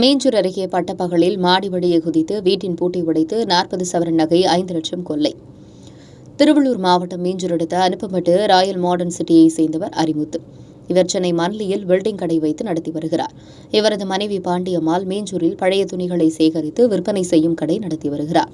மீஞ்சூர் அருகே பட்டப்பகலில் மாடி வழியை குதித்து வீட்டின் பூட்டி உடைத்து நாற்பது சவரன் நகை ஐந்து லட்சம் கொள்ளை. திருவள்ளூர் மாவட்டம் மீஞ்சூர் அடுத்த அனுப்பப்பட்டு ராயல் மாடர்ன் சிட்டியை சேர்ந்தவர் அறிமுத்து இவர் சென்னை மன்லியில் வெல்டிங் கடை வைத்து நடத்தி வருகிறார். இவரது மனைவி பாண்டியம்மாள் மீஞ்சூரில் பழைய துணிகளை சேகரித்து விற்பனை செய்யும் கடை நடத்தி வருகிறார்.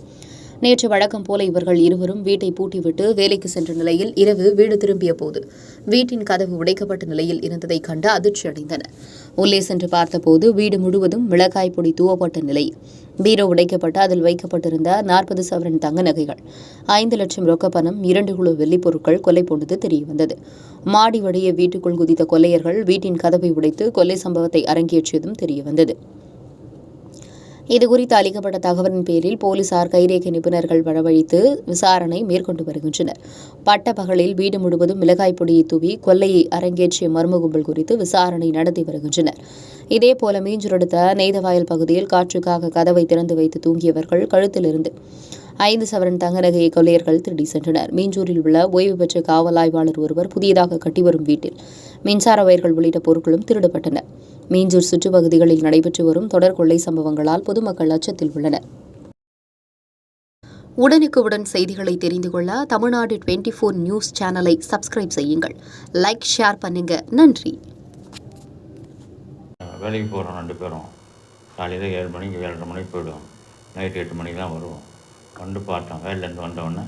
நேற்று வழக்கம் போல இவர்கள் இருவரும் வீட்டை பூட்டிவிட்டு வேலைக்கு சென்ற நிலையில் இரவு வீடு திரும்பிய போது வீட்டின் கதவு உடைக்கப்பட்ட நிலையில் இருந்ததை கண்டு அதிர்ச்சியடைந்தனர் உள்ளே சென்று பார்த்தபோது வீடு முழுவதும் மிளகாய் பொடி தூவப்பட்ட நிலை. பீரோ உடைக்கப்பட்டு அதில் வைக்கப்பட்டிருந்த நாற்பது சவரன் தங்க நகைகள் ஐந்து லட்சம் ரொக்க பணம் இரண்டு குழு வெள்ளிப் பொருட்கள் கொலை போன்றது தெரியவந்தது. மாடி வழியே வீட்டுக்குள் குதித்த கொள்ளையர்கள் வீட்டின் கதவை உடைத்து கொள்ளை சம்பவத்தை அரங்கேற்றியதும் தெரியவந்தது. இதுகுறித்து அளிக்கப்பட்ட தகவலின் பேரில் போலீசார் கைரேகை நிபுணர்கள் வரவழைத்து விசாரணை மேற்கொண்டு வருகின்றனர். பட்டப்பகலில் வீடு முழுவதும் மிளகாய் பொடியை தூவி கொல்லையை அரங்கேற்றிய மர்ம கும்பல் குறித்து விசாரணை நடத்தி வருகின்றனர். இதேபோல மீஞ்சூர் அடுத்த நெய்தவாயல் பகுதியில் காற்றுக்காக கதவை திறந்து வைத்து தூங்கியவர்கள் கழுத்திலிருந்து ஐந்து சவரன் தங்க நகையை கொள்ளையர்கள் திருடி சென்றனர். மீஞ்சூரில் உள்ள ஓய்வு பெற்ற காவல் ஆய்வாளர் ஒருவர் புதியதாக கட்டிவரும் வீட்டில் மின்சார வயர்கள் உள்ளிட்ட பொருட்களும் திருடப்பட்டன. மீஞ்சூர் சுற்றுப்பகுதிகளில் நடைபெற்று வரும் தொடர் கொள்ளை சம்பவங்களால் பொதுமக்கள் அச்சத்தில் உள்ளனர். உடனுக்குடன் செய்திகளை தெரிந்து கொள்ள தமிழ்நாடு டுவெண்ட்டி ஃபோர் நியூஸ் சேனலை சப்ஸ்கிரைப் செய்யுங்கள். லைக் ஷேர் பண்ணுங்க. நன்றி. வேலைக்கு போகிறோம் ரெண்டு பேரும். காலையில் ஏழு மணிக்கு ஏழரை மணிக்கு போயிடுவோம். நைட்டு எட்டு மணிக்கெலாம் தான் வருவோம். வந்து பார்த்தோம். வேலையிலேருந்து வந்தோடனே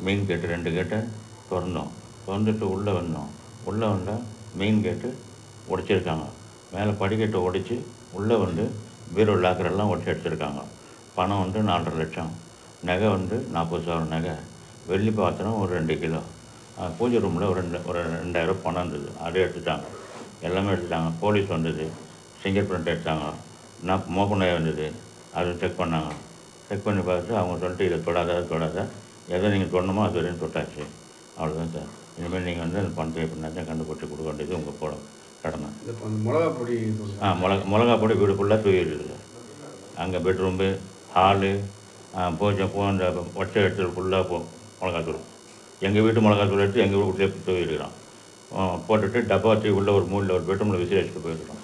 மெயின் கேட்டு ரெண்டு கேட்டை திறந்தோம். திறந்துட்டு உள்ளே வந்தோம். உள்ளே வந்தால் மெயின் கேட்டு உடைச்சிருக்காங்க. மேலே படிக்கட்டை உடைச்சி உள்ளே வந்து பீரோ லாக்கரெல்லாம் உடச்சி எடுத்துருக்காங்க. பணம் வந்து நாலரை லட்சம் நகை வந்து நாற்பது சவரம் நகை வெள்ளி பாத்திரம் ஒரு ரெண்டு கிலோ பூஜை ரூமில் ஒரு ரெண்டு ஒரு ரெண்டாயிரம் பணம் இருந்தது அதை எடுத்துட்டாங்க. எல்லாமே எடுத்துட்டாங்க. போலீஸ் வந்தது ஃபிங்கர் பிரிண்ட் எடுத்தாங்க. நான் மோப்பனாய் வந்தது அதை செக் பண்ணாங்க. செக் பண்ணி பார்த்து அவங்க சொல்லிட்டு இதை தொடாத தொடாத. எதை நீங்கள் தொடணுமோ அது வரையும் தொட்டாச்சு. அவ்வளோதான் சார். இனிமேல் நீங்கள் வந்து அந்த பணத்தை எப்படின்னா கண்டுபிடிச்சி கொடுக்க வேண்டியது உங்கள் போட அந்த மிளகா பொடி ஆ மிளகா மிளகா பொடி வீடு ஃபுல்லாக தூக்கிடுது அங்கே பெட்ரூம்பு ஹாலு பூஜை பூ அந்த ஒற்ற இடத்துல ஃபுல்லாக போ மிளகாத்தூள் எங்கள் வீட்டு மிளகாத்தூள் எடுத்து எங்கள் வீட்டிலே தூக்கிடுறோம் போட்டுட்டு டப்பா வச்சு உள்ள ஒரு மூலையில் ஒரு பெட்ரூமில் விசிறி வச்சுட்டு போயிடுறோம்